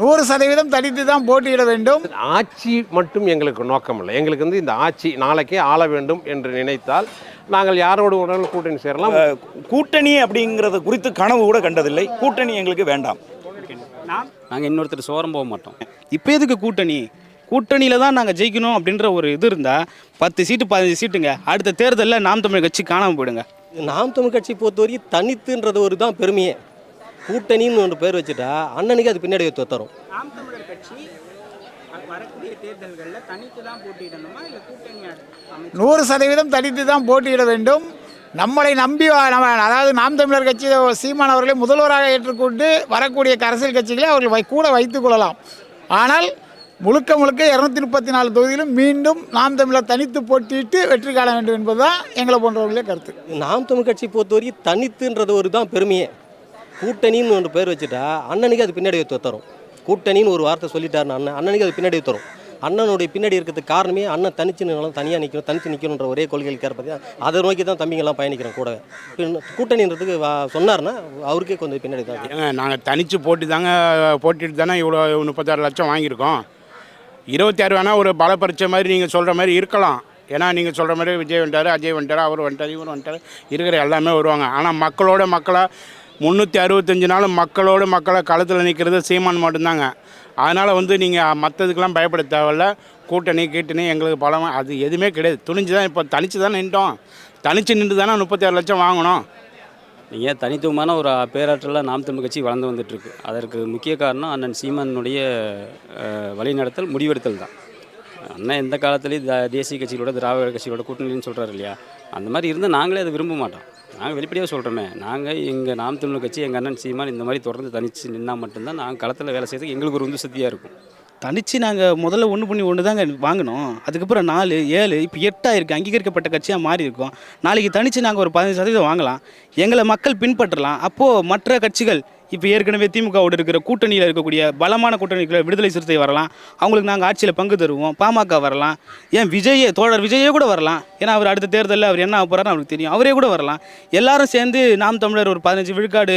நூறு சதவீதம் தனித்து தான் போட்டியிட வேண்டும். ஆட்சி மட்டும் எங்களுக்கு நோக்கம் இல்லை எங்களுக்கு வந்து இந்த ஆட்சி நாளைக்கே ஆள வேண்டும் என்று நினைத்தால் நாங்கள் யாரோடு உடனே கூட்டணி சேரலாம். கூட்டணி அப்படிங்கிறது குறித்து கனவு கூட கண்டதில்லை. கூட்டணி எங்களுக்கு வேண்டாம். நாங்கள் இன்னொருத்தர் சோரம் போக மாட்டோம். இப்போ எதுக்கு கூட்டணி? கூட்டணியில் தான் நாங்கள் ஜெயிக்கணும் அப்படின்ற ஒரு இது இருந்தால் பத்து சீட்டு பதினஞ்சு சீட்டுங்க. அடுத்த தேர்தலில் நாம் தமிழ் கட்சி காணாமல் போயிடுங்க. நாம் தமிழ் கட்சி பொறுத்தவரைக்கும் தனித்துன்றது ஒரு தான் பெருமையே. கூட்டணின்னு ஒன்று பேர் வச்சுட்டா அண்ணனுக்கு அது பின்னாடி தரும் நாம் தமிழர் கட்சி வரக்கூடிய தேர்தல்களில் தனித்து தான் போட்டியிடணுமா? இல்லை கூட்டணி நூறு சதவீதம் தனித்து தான் போட்டியிட வேண்டும். நம்மளை நம்பி வா- நம்ம அதாவது நாம் தமிழர் கட்சி சீமான் அவர்களை முதல்வராக ஏற்றுக்கொண்டு வரக்கூடிய அரசியல் கட்சிகளை அவர்கள் வை- கூட வைத்துக் கொள்ளலாம். ஆனால் முழுக்க முழுக்க இரநூத்தி முப்பத்தி நாலு தொகுதியிலும் மீண்டும் நாம் தமிழர் தனித்து போட்டியிட்டு வெற்றி காண வேண்டும் என்பதுதான் எங்களை போன்றவர்களே கருத்து. நாம் தமிழ் கட்சி பொறுத்தவரைக்கும் தனித்துன்றது ஒரு தான் பெருமையே. கூட்டணின்னு ஒன்று பேர் வச்சுட்டா அண்ணனுக்கு அது பின்னாடி தரும். கூட்டணின்னு ஒரு வார்த்தை சொல்லிட்டாருன்னு அண்ணன் அண்ணனுக்கு அது பின்னாடி தரும். அண்ணனுடைய பின்னாடி இருக்கிறதுக்கு காரணமே அண்ணன் தனிச்சு நிலம் தனியாக நிற்கணும் தனிச்சு நிற்கணுன்ற ஒரே கொள்கைக்கார பார்த்தீங்கன்னா அதை நோக்கி தான் தம்பிங்கெல்லாம் பயணிக்கிறோம் கூட பின்ன கூட்டணின்றதுக்கு வா- அவருக்கே கொஞ்சம் பின்னாடி தான் ஏங்க நாங்கள் தனித்து போட்டு தாங்க போட்டிட்டு தானே இவ்வளோ முப்பத்தாறு லட்சம் வாங்கியிருக்கோம். இருபத்தாறு வேணால் ஒரு பல பரிச்சை மாதிரி நீங்கள் சொல்கிற மாதிரி இருக்கலாம். ஏன்னா நீங்கள் சொல்கிற மாதிரி விஜய் வந்துட்டார் அஜய் வந்துட்டார் அவர் வந்துட்டார் இவர் வந்துட்டார் இருக்கிற எல்லாமே வருவாங்க. ஆனால் மக்களோட மக்களாக முந்நூற்றி அறுபத்தஞ்சு நாள் மக்களோடு மக்களை களத்தில் நிற்கிறது சீமான் மட்டும்தாங்க. அதனால் வந்து நீங்கள் மற்றதுக்கெல்லாம் பயப்பட தேவையில்ல. கூட்டணி கீட்டணி எங்களுக்கு பலம் அது எதுவுமே கிடையாது. துணிஞ்சு தான் இப்போ தனிச்சு தான் நின்றோம் தனிச்சு நின்று தானே முப்பத்தாறு லட்சம் வாங்கணும். நீங்கள் தனித்துவமான ஒரு பேராற்றலில் நாம் தமிழ் கட்சி வளர்ந்து வந்துட்டுருக்கு. அதற்கு முக்கிய காரணம் அண்ணன் சீமானுடைய வழிநடத்தல் முடிவெடுத்தல் தான். அண்ணன் எந்த காலத்துலேயும் த- தேசிய கட்சிகளோட திராவிட கட்சிகளோட கூட்டணின்னு சொல்கிறாரு இல்லையா? அந்த மாதிரி இருந்தால் நாங்களே அதை விரும்ப மாட்டோம். நாங்கள் வெளிப்படையாக சொல்கிறோமே நாங்கள் எங்கள் நாம் தமிழ் கட்சி எங்கள் அண்ணன் சீமான் இந்த மாதிரி தொடர்ந்து தனித்து நின்னால் மட்டும்தான் நாங்கள் களத்தில் வேலை செய்யறதுக்கு எங்களுக்கு ஒரு உந்து சக்தியாக இருக்கும். தனித்து நாங்கள் முதல்ல ஒன்று பண்ணி ஒன்று தாங்க வாங்கினோம் அதுக்கப்புறம் நாலு ஏழு இப்போ எட்டாக இருக்குது அங்கீகரிக்கப்பட்ட கட்சியாக மாறி இருக்கோம். நாளைக்கு தனித்து நாங்கள் ஒரு பதினஞ்சு சதவீதம் வாங்கலாம். எங்களை மக்கள் பின்பற்றலாம். அப்போது மற்ற கட்சிகள் இப்போ ஏற்கனவே திமுகவோடு இருக்கிற கூட்டணியில் இருக்கக்கூடிய பலமான கூட்டணிகளை விடுதலை சிறுத்தை வரலாம். அவங்களுக்கு நாங்கள் ஆட்சியில் பங்கு தருவோம். பாமக வரலாம். ஏன் விஜயே தோழர் விஜயே கூட வரலாம். ஏன்னா அவர் அடுத்த தேர்தலில் அவர் என்ன ஆக போகிறாருன்னு அவருக்கு தெரியும். அவரே கூட வரலாம். எல்லாரும் சேர்ந்து நாம் தமிழர் ஒரு பதினஞ்சு விழுக்காடு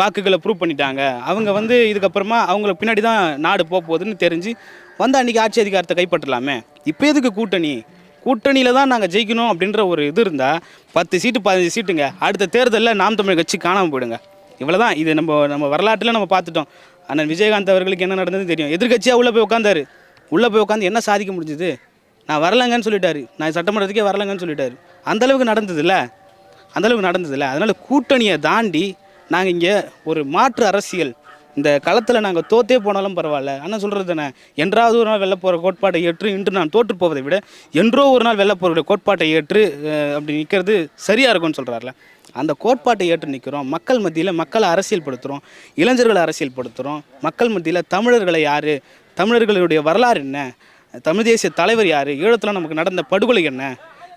வாக்குகளை ப்ரூவ் பண்ணிட்டாங்க. அவங்க வந்து இதுக்கப்புறமா அவங்களுக்கு பின்னாடி தான் நாடு போக போகுதுன்னு தெரிஞ்சு வந்து அன்றைக்கி ஆட்சி அதிகாரத்தை கைப்பற்றலாமே? இப்போ எதுக்கு கூட்டணி? கூட்டணியில் தான் நாங்கள் ஜெயிக்கணும் அப்படின்ற ஒரு இது இருந்தால் பத்து சீட்டு பதினஞ்சு சீட்டுங்க. அடுத்த தேர்தலில் நாம் தமிழ் கட்சி காணாமல் போயிடுங்க. இவ்வளோ தான் இது நம்ம நம்ம வரலாற்றில் நம்ம பார்த்துட்டோம். அண்ணன் விஜயகாந்த் அவர்களுக்கு என்ன நடந்ததுன்னு தெரியும். எதிர்கட்சியாக உள்ளே போய் உட்காந்தாரு உள்ளே போய் உட்காந்து என்ன சாதிக்க முடிஞ்சுது? நான் வரலங்கன்னு சொல்லிட்டாரு. நான் சட்டமன்றத்துக்கே வரலங்கன்னு சொல்லிட்டாரு. அந்த அளவுக்கு நடந்ததுல்ல. அந்தளவுக்கு நடந்ததில்ல. அதனால் கூட்டணியை தாண்டி நாங்கள் இங்கே ஒரு மாற்று அரசியல் இந்த களத்தில் நாங்கள் தோத்தே போனாலும் பரவாயில்ல. அண்ணன் சொல்கிறது தானே? என்றாவது ஒரு நாள் வெல்ல போகிற கோட்பாட்டை ஏற்று இன்று நான் தோற்று போவதை விட என்றோ ஒரு நாள் வெல்ல போகிற கோட்பாட்டை ஏற்று அப்படி நிற்கிறது சரியாக இருக்கும்னு சொல்கிறாருல அந்த கோட்பாட்டை ஏற்று நிற்கிறோம். மக்கள் மத்தியில் மக்களை அரசியல்படுத்துகிறோம் இளைஞர்களை அரசியல்படுத்துகிறோம் மக்கள் மத்தியில் தமிழர்களை யார்? தமிழர்களுடைய வரலாறு என்ன? தமிழ் தேசிய தலைவர் யார்? ஈழத்தில் நமக்கு நடந்த படுகொலை என்ன?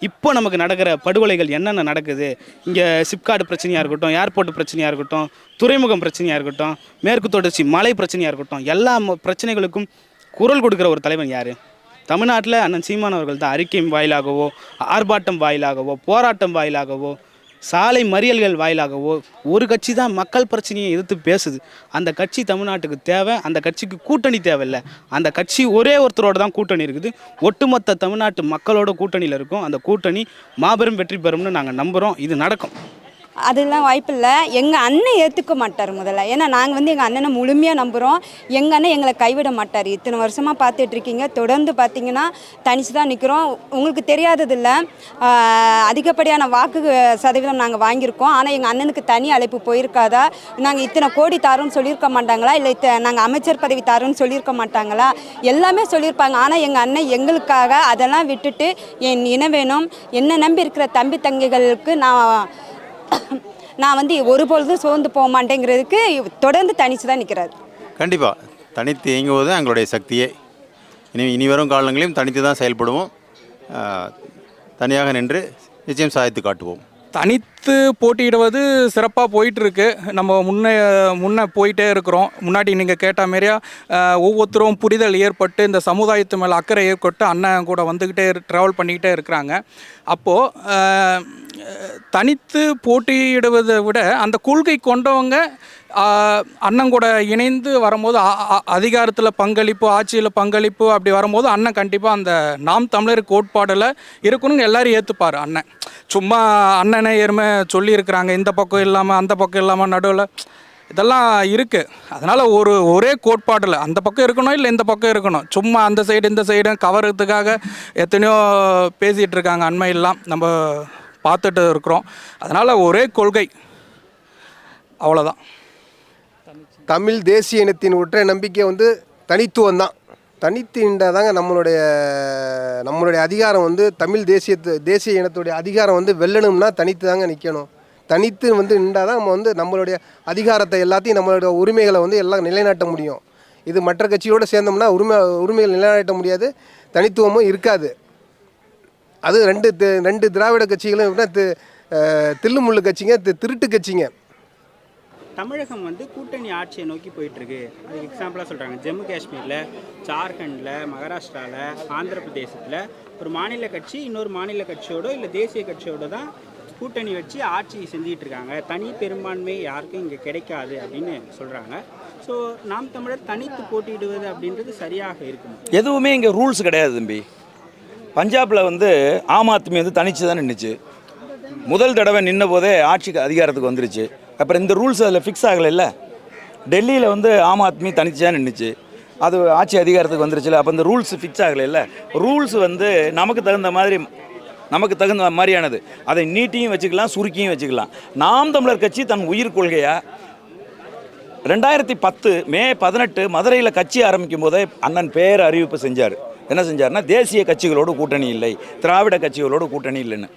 இப்போ நமக்கு நடக்கிற படுகொலைகள் என்னென்ன நடக்குது? இங்கே சிப்காடு பிரச்சனையாக இருக்கட்டும் ஏர்போர்ட் பிரச்சனையாக இருக்கட்டும் துறைமுகம் பிரச்சனையாக இருக்கட்டும் மேற்கு தொடர்ச்சி மலை பிரச்சனையாக இருக்கட்டும் எல்லா பிரச்சனைகளுக்கும் குரல் கொடுக்குற ஒரு தலைவன் யார்? தமிழ்நாட்டில் அண்ணன் சீமானவர்கள் தான் அறிக்கை வாயிலாகவோ ஆர்ப்பாட்டம் வாயிலாகவோ போராட்டம் வாயிலாகவோ சாலை மறியல்கள் வாயிலாகவோ ஒரு கட்சி தான் மக்கள் பிரச்சனையை எதிர்த்து பேசுது. அந்த கட்சி தமிழ்நாட்டுக்கு தேவை அந்த கட்சிக்கு கூட்டணி தேவையில்லை. அந்த கட்சி ஒரே ஒருத்தரோட தான் கூட்டணி இருக்குது. ஒட்டுமொத்த தமிழ்நாட்டு மக்களோட கூட்டணியில் இருக்கும். அந்த கூட்டணி மாபெரும் வெற்றி பெறும்னு நாங்கள் நம்புகிறோம் இது நடக்கும். அதெல்லாம் வாய்ப்பு இல்லை எங்கள் அண்ணன் ஏற்றுக்க மாட்டார் முதல்ல. ஏன்னா நாங்கள் வந்து எங்கள் அண்ணனை முழுமையாக நம்புகிறோம் எங்கள் அண்ணன் எங்களை கைவிட மாட்டார். இத்தனை வருஷமாக பார்த்துட்டு இருக்கீங்க. தொடர்ந்து பார்த்தீங்கன்னா தனிச்சு தான் நிற்கிறோம் உங்களுக்கு தெரியாததில்ல அதிகப்படியான வாக்கு சதவீதம் நாங்கள் வாங்கியிருக்கோம். ஆனால் எங்கள் அண்ணனுக்கு தனி அழைப்பு போயிருக்காதா? நாங்கள் இத்தனை கோடி தரோன்னு சொல்லியிருக்க மாட்டாங்களா? இல்லை இத்த நாங்கள் அமைச்சர் பதவி தரோன்னு சொல்லியிருக்க மாட்டாங்களா? எல்லாமே சொல்லியிருப்பாங்க. ஆனால் எங்கள் அண்ணன் எங்களுக்காக அதெல்லாம் விட்டுட்டு என் இன வேணும் என்னை நம்பி இருக்கிற தம்பி தங்கைகளுக்கு நான் நான் வந்து ஒருபொழுதும் சோர்ந்து போக மாட்டேங்கிறதுக்கு தொடர்ந்து தனித்து தான் நிற்கிறாரு கண்டிப்பாக தனித்து இயங்குவது எங்களுடைய சக்தியே. இனி இனி வரும் காலங்களிலும் தனித்து தான் செயல்படுவோம் தனியாக நின்று நிச்சயம் சாதித்து காட்டுவோம். தனித்து போட்டியிடுவது சிறப்பாக போயிட்டுருக்கு. நம்ம முன்னே முன்னே போயிட்டே இருக்கிறோம். முன்னாடி நீங்கள் கேட்ட மாரியா ஒவ்வொருத்தரும் புரிதல் ஏற்பட்டு இந்த சமுதாயத்து மேலே அக்கறை ஏற்பட்டு அண்ணன் கூட வந்துக்கிட்டே ட்ராவல் பண்ணிக்கிட்டே இருக்கிறாங்க. அப்போது தனித்து போட்டியிடுவதை விட அந்த கொள்கை கொண்டவங்க அண்ணன் கூட இணைந்து வரும்போது அதிகாரத்தில் பங்களிப்பு ஆட்சியில் பங்களிப்பு அப்படி வரும்போது அண்ணன் கண்டிப்பாக அந்த நாம் தமிழர் கோட்பாடில் இருக்கணுங்க எல்லாரும் ஏற்றுப்பார் அண்ணன். சும்மா அண்ணனே ஏறுமே சொல்லியிருக்கிறாங்க இந்த பக்கம் இல்லாமல் அந்த பக்கம் இல்லாமல் நடுவில் இதெல்லாம் இருக்குது அதனால் ஒரு ஒரே கோட்பாடில் அந்த பக்கம் இருக்கணும் இல்லை இந்த பக்கம் இருக்கணும்? சும்மா அந்த சைடு இந்த சைடு கவரத்துக்காக எத்தனையோ பேசிகிட்டு இருக்காங்க அண்மையெல்லாம் நம்ம பார்த்துட்டு இருக்கிறோம். அதனால் ஒரே கொள்கை. அவ்வளோதான் தமிழ் தேசிய இனத்தின் ஒற்றை நம்பிக்கை வந்து தனித்துவம் தான் தனித்து நின்றாதாங்க நம்மளுடைய நம்மளுடைய அதிகாரம் வந்து தமிழ் தேசிய தேசிய இனத்துடைய அதிகாரம் வந்து வெல்லணும்னா தனித்து தாங்க நிற்கணும் தனித்து வந்து நின்றால் தான் நம்ம வந்து நம்மளுடைய அதிகாரத்தை எல்லாத்தையும் நம்மளுடைய உரிமைகளை வந்து எல்லாம் நிலைநாட்ட முடியும். இது மற்ற கட்சியோடு சேர்ந்தோம்னா உரிமை உரிமைகள் நிலைநாட்ட முடியாது தனித்துவமும் இருக்காது. அது ரெண்டு ரெண்டு திராவிட கட்சிகளும் எப்படின்னா தில்லுமுள்ளு கட்சிங்க திருட்டு கட்சிங்க. தமிழகம் வந்து கூட்டணி ஆட்சியை நோக்கி போயிட்டுருக்கு. அதுக்கு எக்ஸாம்பிளாக சொல்கிறாங்க ஜம்மு காஷ்மீரில் ஜார்க்கண்டில் மகாராஷ்டிராவில் ஆந்திர பிரதேசத்தில் ஒரு மாநில கட்சி இன்னொரு மாநில கட்சியோட இல்லை தேசிய கட்சியோட தான் கூட்டணி வச்சு ஆட்சி செஞ்சிகிட்டு இருக்காங்க. தனி பெரும்பான்மை யாருக்கும் இங்கே கிடைக்காது அப்படின்னு சொல்கிறாங்க ஸோ நாம் தமிழர் தனித்து போட்டியிடுவது அப்படின்றது சரியாக இருக்கும். எதுவுமே இங்கே ரூல்ஸ் கிடையாது தம்பி. பஞ்சாபில் வந்து ஆம் ஆத்மி வந்து தனிச்சு தான் நின்றுச்சு முதல் தடவை நின்ன போதே ஆட்சிக்கு அதிகாரத்துக்கு வந்துருச்சு. அப்புறம் இந்த ரூல்ஸ் அதில் ஃபிக்ஸ் ஆகலைல்ல? டெல்லியில் வந்து ஆம் ஆத்மி தனிச்சு நின்றுச்சு அது ஆட்சி அதிகாரத்துக்கு வந்துருச்சுல அப்போ இந்த ரூல்ஸ் ஃபிக்ஸ் ஆகலைல்ல? ரூல்ஸ் வந்து நமக்கு தகுந்த மாதிரி நமக்கு தகுந்த மாதிரியானது. அதை நீட்டியும் வச்சுக்கலாம் சுருக்கியும் வச்சுக்கலாம். நாம் தமிழர் கட்சி தன் உயிர் கொள்கையாக ரெண்டாயிரத்தி பத்து மே பதினெட்டு மதுரையில் கட்சி ஆரம்பிக்கும் போதே அண்ணன் பேர் அறிவிப்பு செஞ்சார். என்ன செஞ்சார்னா தேசிய கட்சிகளோடு கூட்டணி இல்லை திராவிட கட்சிகளோடு கூட்டணி இல்லைன்னு.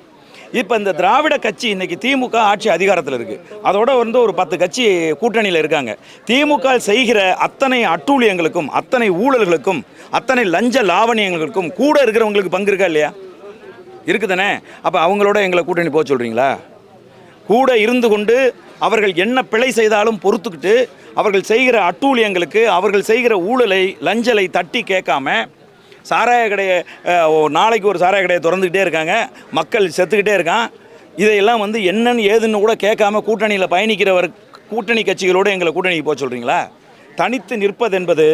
இப்போ இந்த திராவிட கட்சி இன்னைக்கு திமுக ஆட்சி அதிகாரத்தில் இருக்கு. அதோட வந்து ஒரு பத்து கட்சி கூட்டணியில் இருக்காங்க. திமுக செய்கிற அத்தனை அட்டூழியங்களுக்கும் அத்தனை ஊழல்களுக்கும் அத்தனை லஞ்ச லாவணியங்களுக்கும் கூட இருக்கிறவங்களுக்கு பங்கு இருக்கா இல்லையா? இருக்குதானே? அப்போ அவங்களோட எங்களை கூட்டணி போக சொல்கிறீங்களா கூட இருந்து கொண்டு அவர்கள் என்ன பிழை செய்தாலும் பொறுத்துக்கிட்டு அவர்கள் செய்கிற அட்டூழியங்களுக்கு அவர்கள் செய்கிற ஊழலை லஞ்சலை தட்டி கேட்காம சாராய கடையை நாளைக்கு ஒரு சாராய கடையை திறந்துக்கிட்டே இருக்காங்க. மக்கள் செத்துக்கிட்டே இருக்கான். இதையெல்லாம் வந்து என்னன்னு ஏதுன்னு கூட கேட்காம கூட்டணியில் பயணிக்கிறவர் கூட்டணி கட்சிகளோடு எங்களை கூட்டணிக்கு போக சொல்கிறீங்களா தனித்து நிற்பது என்பது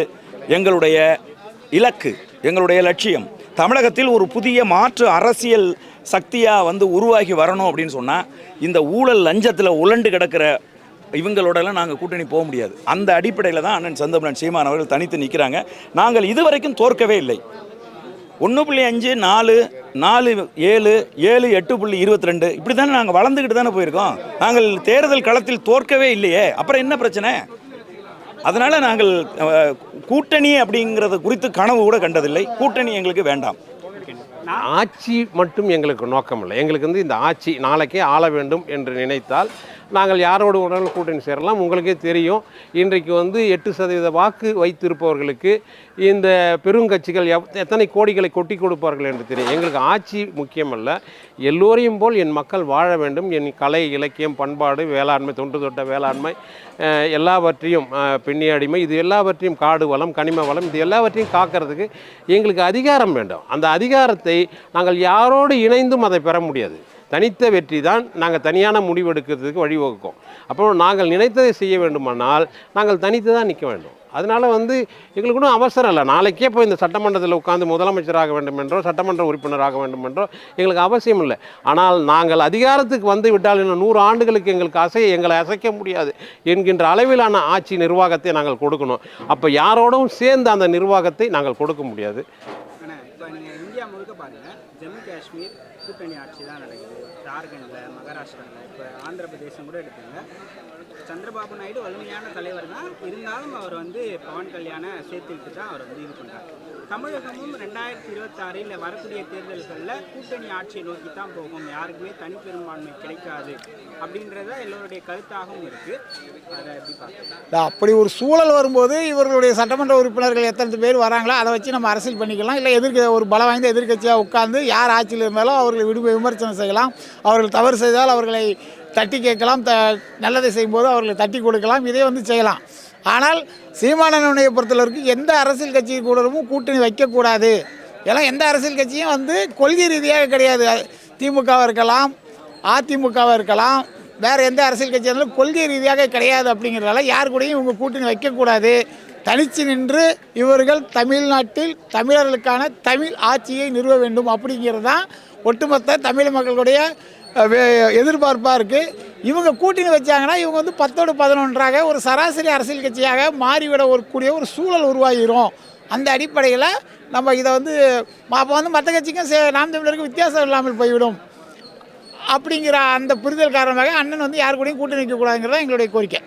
எங்களுடைய இலக்கு எங்களுடைய லட்சியம். தமிழகத்தில் ஒரு புதிய மாற்று அரசியல் சக்தியாக வந்து உருவாகி வரணும் அப்படின்னு சொன்னால் இந்த ஊழல் லஞ்சத்தில் உலண்டு கிடக்கிற இவங்களோடலாம் நாங்கள் கூட்டணி போக முடியாது. அந்த அடிப்படையில் தான் அண்ணன் செந்தமிழன் சீமான் அவர்கள் தனித்து நிற்கிறாங்க நாங்கள் இதுவரைக்கும் தோற்கவே இல்லை. ஒன்று புள்ளி அஞ்சு நாலு நாலு ஏழு ஏழு எட்டு புள்ளி இருபத்தி ரெண்டு இப்படி தானே நாங்கள் வளர்ந்துக்கிட்டு தானே போயிருக்கோம். நாங்கள் தேர்தல் களத்தில் தோற்கவே இல்லையே. அப்புறம் என்ன பிரச்சனை? அதனால் நாங்கள் கூட்டணி அப்படிங்கிறத குறித்து கனவு கூட கண்டதில்லை. கூட்டணி எங்களுக்கு வேண்டாம். ஆட்சி மட்டும் எங்களுக்கு நோக்கம் இல்லை எங்களுக்கு வந்து இந்த ஆட்சி நாளைக்கே ஆள வேண்டும் என்று நினைத்தால் நாங்கள் யாரோடு உடனே கூட்டணி சேரலாம் உங்களுக்கே தெரியும். இன்றைக்கு வந்து எட்டு சதவீத வாக்கு வைத்திருப்பவர்களுக்கு இந்த பெருங்கட்சிகள் எவ் எத்தனை கோடிகளை கொட்டி கொடுப்பார்கள் என்று தெரியும். எங்களுக்கு ஆட்சி முக்கியமல்ல. எல்லோரையும் போல் என் மக்கள் வாழ வேண்டும். என் கலை இலக்கியம் பண்பாடு வேளாண்மை தொன்று தொட்ட வேளாண்மை எல்லாவற்றையும் பெண்ணியாடிமை அடிமை இது எல்லாவற்றையும் காடு வளம் கனிம வளம் இது எல்லாவற்றையும் காக்கிறதுக்கு எங்களுக்கு அதிகாரம் வேண்டும். அந்த அதிகாரத்தை நாங்கள் யாரோடு இணைந்தும் அதை பெற முடியாது. தனித்த வெற்றி தான் நாங்கள் தனியான முடிவு எடுக்கிறதுக்கு வழிவகுக்கும். அப்போ நாங்கள் நினைத்ததை செய்ய வேண்டுமானால் நாங்கள் தனித்து தான் நிற்க வேண்டும். அதனால் வந்து எங்களுக்கு ஒன்றும் அவசரம் இல்லை. நாளைக்கே போய் இந்த சட்டமன்றத்தில் உட்காந்து முதலமைச்சராக வேண்டும் என்றோ சட்டமன்ற உறுப்பினராக வேண்டும் என்றோ எங்களுக்கு அவசியம் இல்லை. ஆனால் நாங்கள் அதிகாரத்துக்கு வந்து விட்டால் இன்னும் நூறு ஆண்டுகளுக்கு எங்களுக்கு அசைய எங்களை அசைக்க முடியாது என்கின்ற அளவிலான ஆட்சி நிர்வாகத்தை நாங்கள் கொடுக்கணும். அப்போ யாரோடும் சேர்ந்து அந்த நிர்வாகத்தை நாங்கள் கொடுக்க முடியாது ஆனால் இப்போ நீங்கள் இந்தியா முழுக்க பாருங்கள் ஜம்மு காஷ்மீர் கூட்டணி ஆட்சி தான் நடக்குது ஜார்க்கண்டில் மகாராஷ்டிராவில் இப்போ ஆந்திர பிரதேசம் கூட எடுத்துங்க சந்திரபாபு நாயுடு வலிமையான தலைவர் தான். இருந்தாலும் அவர் வந்து பவன் கல்யாண சேர்த்துக்கிட்டு தான் அவர் வந்து இது பண்ணுறார் தமிழகமும் ரெண்டாயிரத்தி இருபத்தாறில் வரக்கூடிய தேர்தல்களில் கூட்டணி ஆட்சியை நோக்கி தான் போகும். யாருக்குமே தனிப்பெரும்பான்மை கிடைக்காது அப்படின்றத எல்லோருடைய கருத்தாகவும் இருக்குது அதை அப்படி ஒரு சூழல் வரும்போது இவர்களுடைய சட்டமன்ற உறுப்பினர்கள் எத்தனை பேர் வராங்களோ அதை வச்சு நம்ம அரசியல் பண்ணிக்கலாம். இல்லை எதிர்க்க ஒரு பல வாய்ந்த எதிர்க்கட்சியாக உட்கார்ந்து யார் ஆட்சியில் இருந்தாலும் அவர்களை விடுமை விமர்சனம் செய்யலாம். அவர்கள் தவறு செய்தால் அவர்களை தட்டி கேட்கலாம் த நல்லதை செய்யும்போது அவர்களை தட்டி கொடுக்கலாம் இதே வந்து செய்யலாம். ஆனால் சீமானனுடைய பொறுத்தளவுக்கு எந்த அரசியல் கட்சி கூடவும் கூட்டணி வைக்கக்கூடாது. ஏன்னா எந்த அரசியல் கட்சியும் வந்து கொள்கை ரீதியாக கிடையாது. திமுகவாக இருக்கலாம் அதிமுகவாக இருக்கலாம் வேறு எந்த அரசியல் கட்சியாக இருந்தாலும் கொள்கை ரீதியாக கிடையாது அப்படிங்கிறதால யார் கூடயும் இவங்க கூட்டணி வைக்கக்கூடாது. தனித்து நின்று இவர்கள் தமிழ்நாட்டில் தமிழர்களுக்கான தமிழ் ஆட்சியை நிறுவ வேண்டும் அப்படிங்கிறது தான் ஒட்டுமொத்த தமிழ் மக்களுடைய எதிர்பார்ப்பாக இருக்குது இவங்க கூட்டணி வச்சாங்கன்னா இவங்க வந்து பத்தோடு பதினொன்றாக ஒரு சராசரி அரசியல் கட்சியாக மாறிவிட ஒரு கூடிய ஒரு சூழல் உருவாகிரும். அந்த அடிப்படையில் நம்ம இதை வந்து அப்போ வந்து மற்ற கட்சிக்கும் சே- நாம் தமிழருக்கு வித்தியாசம் இல்லாமல் போய்விடும். அப்படிங்கிற அந்த புரிதல் காரணமாக அண்ணன் வந்து யார் கூடயும் கூட்டணி வைக்கக்கூடாதுங்கிறத எங்களுடைய கோரிக்கை.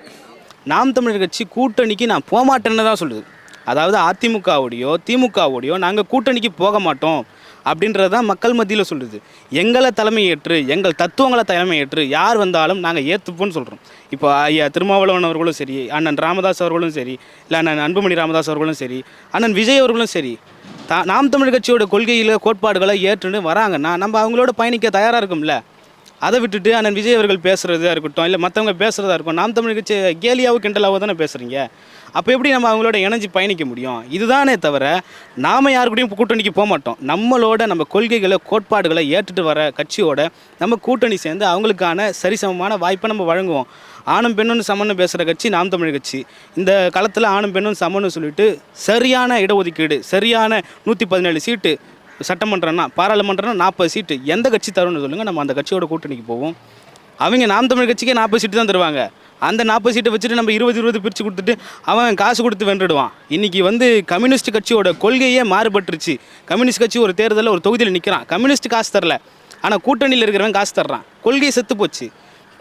நாம் தமிழர் கட்சி கூட்டணிக்கு நான் போக மாட்டேன்னு தான் சொல்லுது. அதாவது அதிமுகவோடையோ திமுகவோடையோ நாங்கள் கூட்டணிக்கு போக மாட்டோம் அப்படின்றது தான் மக்கள் மத்தியில் சொல்லுது எங்களை தலைமை ஏற்று எங்கள் தத்துவங்களை தலைமை ஏற்று யார் வந்தாலும் நாங்கள் ஏற்றுப்போம்னு சொல்கிறோம் இப்போ ஐயா திருமாவளவன் அவர்களும் சரி அண்ணன் ராமதாஸ் அவர்களும் சரி இல்லை அண்ணன் அன்புமணி ராமதாஸ் அவர்களும் சரி அண்ணன் விஜய் அவர்களும் சரி தா நாம் தமிழ் கட்சியோட கொள்கையில் கோட்பாடுகளை ஏற்றுன்னு வராங்கன்னா நம்ம அவங்களோட பயணிக்க தயாராக இருக்கும்ல? அதை விட்டுட்டு அண்ணன் விஜய் அவர்கள் பேசுகிறதா இருக்கட்டும் இல்லை மற்றவங்க பேசுகிறதா இருக்கட்டும் நாம் தமிழ் கட்சி கேலியாவோ கிண்டலாவோ தானே பேசுகிறீங்க அப்போ எப்படி நம்ம அவங்களோட இணைஞ்சு பயணிக்க முடியும்? இதுதானே தவிர நாம் யாரு கூடயும் கூட்டணிக்கு போக மாட்டோம். நம்மளோட நம்ம கொள்கைகளை கோட்பாடுகளை ஏற்றுட்டு வர கட்சியோட நம்ம கூட்டணி சேர்ந்து அவங்களுக்கான சரிசமமான வாய்ப்பை நம்ம வழங்குவோம். ஆணும் பெண்ணும் சமன்னு பேசுகிற கட்சி நாம் தமிழ் கட்சி. இந்த காலத்தில் ஆணும் பெண்ணும் சமன்னு சொல்லிட்டு சரியான இடஒதுக்கீடு சரியான நூற்றி பதினேழு சீட்டு சட்டமன்றம்னா பாராளுமன்றம்னா நாற்பது சீட்டு எந்த கட்சி தரும்னு சொல்லுங்கள் நம்ம அந்த கட்சியோட கூட்டணிக்கு போவோம். அவங்க நாம் தமிழ் கட்சிக்கே நாற்பது சீட்டு தான் தருவாங்க. அந்த நாற்பது சீட்டை வச்சுட்டு நம்ம இருபது இருபது பிரித்து கொடுத்துட்டு அவன் காசு கொடுத்து வென்றுடுவான். இன்றைக்கி வந்து கம்யூனிஸ்ட் கட்சியோட கொள்கையே மாறுபட்டுருச்சு. கம்யூனிஸ்ட் கட்சி ஒரு தேர்தலில் ஒரு தொகுதியில் நிற்கிறான் கம்யூனிஸ்ட் காசு தரல. ஆனால் கூட்டணியில் இருக்கிறவன் காசு தர்றான். கொள்கை செத்து போச்சு.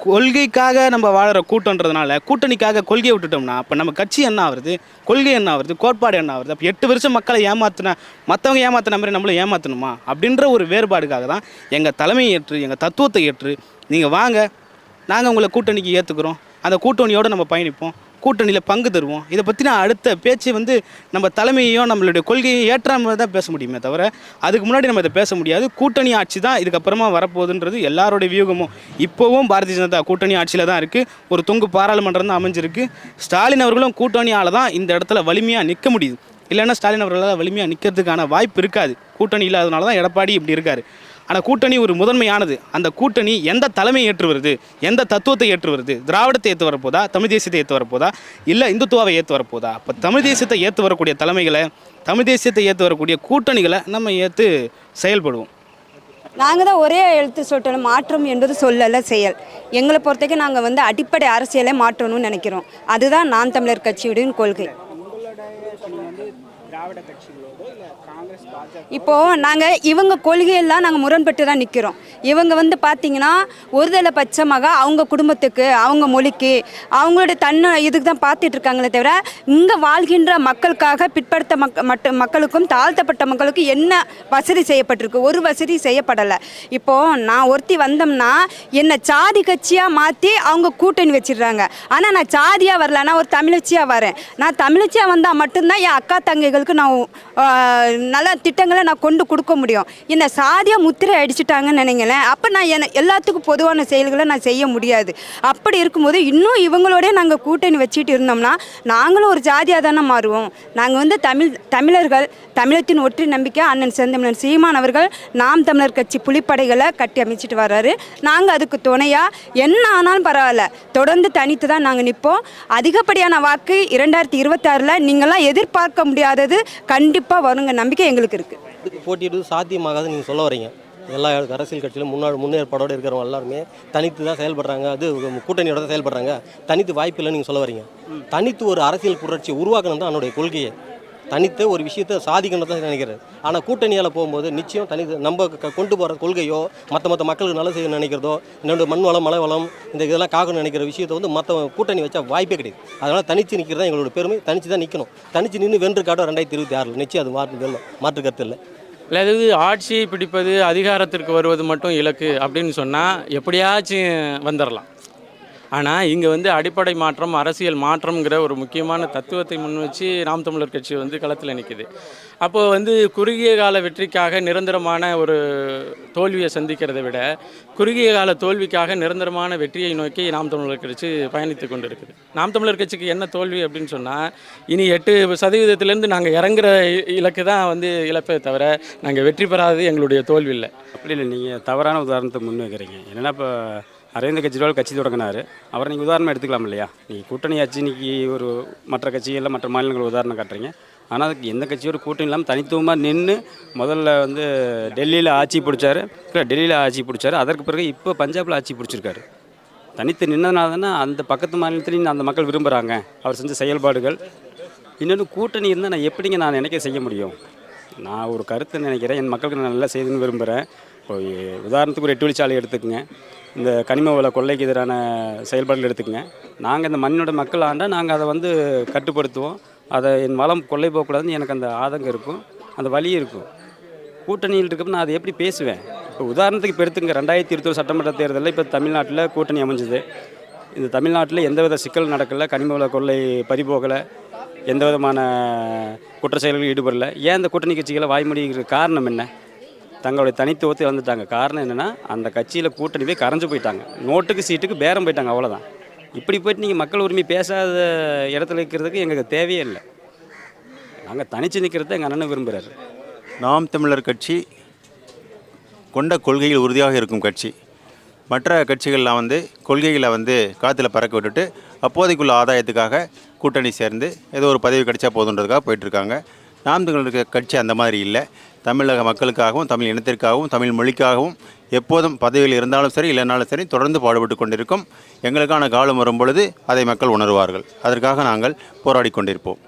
கொள்கைக்காக நம்ம வாழற கூட்டன்றதுனால கூட்டணிக்காக கொள்கையை விட்டுட்டோம்னா அப்போ நம்ம கட்சி என்ன ஆகுறது? கொள்கை என்ன ஆகுறது? கோட்பாடு என்ன ஆகுறது? அப்போ எட்டு வருஷம் மக்களை ஏமாத்தின மற்றவங்க ஏமாத்தின மாதிரி நம்மளை ஏமாற்றணுமா அப்படின்ற ஒரு வேறுபாடுக்காக தான் எங்கள் தலைமையை ஏற்று எங்கள் தத்துவத்தை ஏற்று நீங்கள் வாங்க. நாங்கள் உங்களை கூட்டணிக்கு ஏற்றுக்கிறோம் அந்த கூட்டணியோடு நம்ம பயணிப்போம். கூட்டணியில் பங்கு தருவோம். இதை பற்றின அடுத்த பேச்சு வந்து நம்ம தலைமையையும் நம்மளுடைய கொள்கையை ஏற்றாமல் தான் பேச முடியுமே தவிர அதுக்கு முன்னாடி நம்ம இதை பேச முடியாது. கூட்டணி ஆட்சி தான் இதுக்கப்புறமா வரப்போகுதுன்றது எல்லாருடைய வியூகமும். இப்போவும் பாரதிய ஜனதா கூட்டணி ஆட்சியில் தான் இருக்குது ஒரு தொங்கு பாராளுமன்றம் தான் அமைஞ்சிருக்கு. ஸ்டாலின் அவர்களும் கூட்டணியால் தான் இந்த இடத்துல வலிமையாக நிற்க முடியுது. இல்லைன்னா ஸ்டாலின் அவர்களால் வலிமையாக நிற்கிறதுக்கான வாய்ப்பு இருக்காது. கூட்டணி இல்லாதனால தான் எடப்பாடி இப்படி இருக்காரு. ஆனால் கூட்டணி ஒரு முதன்மையானது. அந்த கூட்டணி எந்த தலைமை ஏற்று வருது எந்த தத்துவத்தை ஏற்று வருது திராவிடத்தை ஏற்று வரப்போதா? தமிழ் தேசியத்தை ஏற்று வரப்போதா? இல்லை இந்துத்துவாவை ஏற்று வரப்போதா? அப்போ தமிழ் தேசியத்தை ஏற்று வரக்கூடிய தலைமைகளை தமிழ் தேசியத்தை ஏற்று வரக்கூடிய கூட்டணிகளை நம்ம ஏற்று செயல்படுவோம். நாங்கள் தான் ஒரே எழுத்து சொல்லிட்டோம் மாற்றம் என்பது சொல்லல செயல். எங்களை பொறுத்தவரைக்கும் நாங்கள் வந்து அடிப்படை அரசியலை மாற்றணும்னு நினைக்கிறோம். அதுதான் நான் தமிழர் கட்சியுடைய கொள்கை. இப்போ நாங்கள் இவங்க கொள்கையெல்லாம் நாங்கள் முரண்பட்டு தான் நிற்கிறோம் இவங்க வந்து பார்த்திங்கன்னா ஒருதலை பட்சமாக அவங்க குடும்பத்துக்கு அவங்க மொழிக்கு அவங்களோட தன்னை இதுக்கு தான் பார்த்துட்டு இருக்காங்களே தவிர இங்கே வாழ்கின்ற மக்களுக்காக பிற்படுத்த மக் மட்ட மக்களுக்கும் தாழ்த்தப்பட்ட மக்களுக்கும் என்ன வசதி செய்யப்பட்டிருக்கு? ஒரு வசதி செய்யப்படலை. இப்போ நான் ஒருத்தி வந்தோம்னா என்னை சாதி கட்சியாக மாற்றி அவங்க கூட்டணி வச்சிடுறாங்க. ஆனால் நான் சாதியாக வரல. நான் ஒரு தமிழச்சியாக வரேன். நான் தமிழச்சியாக வந்தால் மட்டும்தான் என் அக்கா தங்கைகளுக்கு நான் நல்லா திட்டங்களை நான் கொண்டு கொடுக்க முடியும். என்னை சாதியாக முத்திரை அடிச்சிட்டாங்கன்னு நினைங்களேன். அப்போ நான் என்ன எல்லாத்துக்கும் பொதுவான செயல்களை நான் செய்ய முடியாது. அப்படி இருக்கும்போது இன்னும் இவங்களோட நாங்கள் கூட்டணி வச்சுட்டு இருந்தோம்னா நாங்களும் ஒரு ஜாதியாக தானே மாறுவோம். நாங்கள் வந்து தமிழ் தமிழர்கள் தமிழத்தின் ஒற்றை நம்பிக்கை அண்ணன் செந்தமிழன் சீமான் அவர்கள் நாம் தமிழர் கட்சி புலிப்படைகளை கட்டி அமைச்சிட்டு வர்றாரு நாங்கள் அதுக்கு துணையாக என்ன ஆனாலும் பரவாயில்ல. தொடர்ந்து தனித்து தான் நாங்கள் நிற்போம். அதிகப்படியான வாக்கு இரண்டாயிரத்தி இருபத்தாறில் நீங்களாம் எதிர்பார்க்க முடியாதது கண்டிப்பாக வருங்க. நம்பிக்கை எங்களுக்கு இருக்குது போட்டியிடுவது சாத்தியமாகாது நீங்கள் சொல்ல வரீங்க. எல்லா அரசியல் கட்சியிலும் முன்னாள் முன்னேற்பாடோடு இருக்கிறவங்க எல்லாருமே தனித்து தான் செயல்படுறாங்க. அது கூட்டணியோட தான் செயல்படுறாங்க. தனித்து வாய்ப்பு இல்லைன்னு நீங்கள் சொல்ல வரீங்க. தனித்து ஒரு அரசியல் புரட்சி உருவாக்கணும் தான் என்னுடைய கொள்கையை. தனித்து ஒரு விஷயத்தை சாதிக்கணும் தான் நினைக்கிறேன். ஆனால் கூட்டணியால் போகும்போது நிச்சயம் தனி நம்ம கொண்டு போகிற கொள்கையோ மற்ற மற்ற மக்களுக்கு நல்ல செய்ய நினைக்கிறதோ என்னோட மண் வளம் மலை வளம் இந்த இதெல்லாம் காக்கணும்னு நினைக்கிற விஷயத்தை வந்து மற்ற கூட்டணி வச்சா வாய்ப்பே கிடையாது. அதனால் தனித்து நிற்கிறது தான் எங்களோட பெருமை. தனித்து தான் நிற்கணும் தனித்து நின்று வென்று காட்டும் ரெண்டாயிரத்தி இருபத்தி ஆறில். நிச்சயம் அது மாற்று வெல்லும் மாற்று கருத்து இல்லை. அதாவது ஆட்சியை பிடிப்பது அதிகாரத்திற்கு வருவது மட்டும் இலக்கு அப்படின்னு சொன்னால் எப்படியாச்சும் வந்துடலாம் ஆனால் இங்கே வந்து அடிப்படை மாற்றம் அரசியல் மாற்றம்ங்கிற ஒரு முக்கியமான தத்துவத்தை முன் வச்சு நாம் தமிழர் கட்சி வந்து களத்தில் நிற்கிது அப்போது வந்து குறுகிய கால வெற்றிக்காக நிரந்தரமான ஒரு தோல்வியை சந்திக்கிறதை விட குறுகிய கால தோல்விக்காக நிரந்தரமான வெற்றியை நோக்கி நாம் தமிழர் கட்சி பயணித்து கொண்டு இருக்குது நாம் தமிழர் கட்சிக்கு என்ன தோல்வி அப்படின்னு சொன்னால் இனி எட்டு சதவீதத்திலேருந்து நாங்கள் இறங்குற இ- இலக்கு தான் வந்து இழப்பே தவிர நாங்கள் வெற்றி பெறாதது எங்களுடைய தோல்வி இல்லை. அப்படி இல்லை நீங்கள் தவறான உதாரணத்தை முன் வைக்கிறீங்க. என்னென்னா இப்போ அரவிந்த் கெஜ்ரிவால் கட்சி தொடங்கினார். அவரை நீங்கள் உதாரணம் எடுத்துக்கலாம் இல்லையா? நீங்கள் கூட்டணி ஆச்சு இன்னைக்கு ஒரு மற்ற கட்சிகளில் மற்ற மாநிலங்கள் உதாரணம் காட்டுறீங்க. ஆனால் அதுக்கு எந்த கட்சியோட கூட்டணி இல்லாமல் தனித்துவமாக நின்று முதல்ல வந்து டெல்லியில் ஆட்சி பிடிச்சாரு. இல்லை டெல்லியில் ஆட்சி பிடிச்சாரு. அதற்கு பிறகு இப்போ பஞ்சாபில் ஆட்சி பிடிச்சிருக்காரு. தனித்து நின்றதுனால தானே அந்த பக்கத்து மாநிலத்துலேயும் அந்த மக்கள் விரும்புகிறாங்க அவர் செஞ்ச செயல்பாடுகள். இன்னொன்று கூட்டணி இருந்தால் நான் எப்படிங்க நான் நினைக்க செய்ய முடியும்? நான் ஒரு கருத்தை நினைக்கிறேன். என் மக்களுக்கு நான் நல்லா செய்யணும்னு விரும்புகிறேன் இப்போ உதாரணத்துக்கு ஒரு எட்டு வழிச்சாலை எடுத்துக்கங்க. இந்த கனிம வள கொள்ளைக்கு எதிரான செயல்பாடுகள் எடுத்துக்கங்க. நாங்கள் இந்த மண்ணோட மக்கள் ஆண்டால் நாங்கள் அதை வந்து கட்டுப்படுத்துவோம். அதை என் வளம் கொள்ளை போகக்கூடாதுன்னு எனக்கு அந்த ஆதங்கம் இருக்கும். அந்த வழி இருக்கும். கூட்டணியில் இருக்கப்போ நான் அதை எப்படி பேசுவேன்? இப்போ உதாரணத்துக்கு இப்போ எடுத்துங்க ரெண்டாயிரத்தி இருபத்தொரு சட்டமன்ற தேர்தலில் இப்போ தமிழ்நாட்டில் கூட்டணி அமைஞ்சது. இந்த தமிழ்நாட்டில் எந்தவித சிக்கல் நடக்கலை கனிம வள கொள்ளை பறிபோகலை எந்த விதமான குற்ற செயல்களில் ஈடுபடலை. ஏன் இந்த கூட்டணி கட்சிகளை வாய்மொழிங்கிற காரணம் என்ன? தங்களுடைய தனித்துவத்தை வந்துட்டாங்க காரணம் என்னென்னா அந்த கட்சியில் கூட்டணி போய் கரைஞ்சு போயிட்டாங்க. நோட்டுக்கு சீட்டுக்கு பேரம் போயிட்டாங்க அவ்வளோதான் இப்படி போயிட்டு நீங்கள் மக்கள் உரிமை பேசாத இடத்துல இருக்கிறதுக்கு எங்களுக்கு தேவையே இல்லை. நாங்கள் தனித்து நிற்கிறத எங்கள் அண்ணன் விரும்புகிறாரு நாம் தமிழர் கட்சி கொண்ட கொள்கையில் உறுதியாக இருக்கும் கட்சி. மற்ற கட்சிகள்லாம் வந்து கொள்கைகளை வந்து காற்றுல பறக்க விட்டுட்டு அப்போதைக்குள்ள ஆதாயத்துக்காக கூட்டணி சேர்ந்து ஏதோ ஒரு பதவி கிடைச்சா போதுன்றதுக்காக போயிட்டுருக்காங்க நாம் தமிழர் கட்சி அந்த மாதிரி இல்லை. தமிழக மக்களுக்காகவும் தமிழ் இனத்திற்காகவும் தமிழ் மொழிக்காகவும் எப்போதும் பதவியில் இருந்தாலும் சரி இல்லைனாலும் சரி தொடர்ந்து பாடுபட்டு கொண்டிருக்கும். எங்களுக்கான காலம் வரும் பொழுது அதை மக்கள் உணர்வார்கள். அதற்காக நாங்கள் போராடி கொண்டிருப்போம்.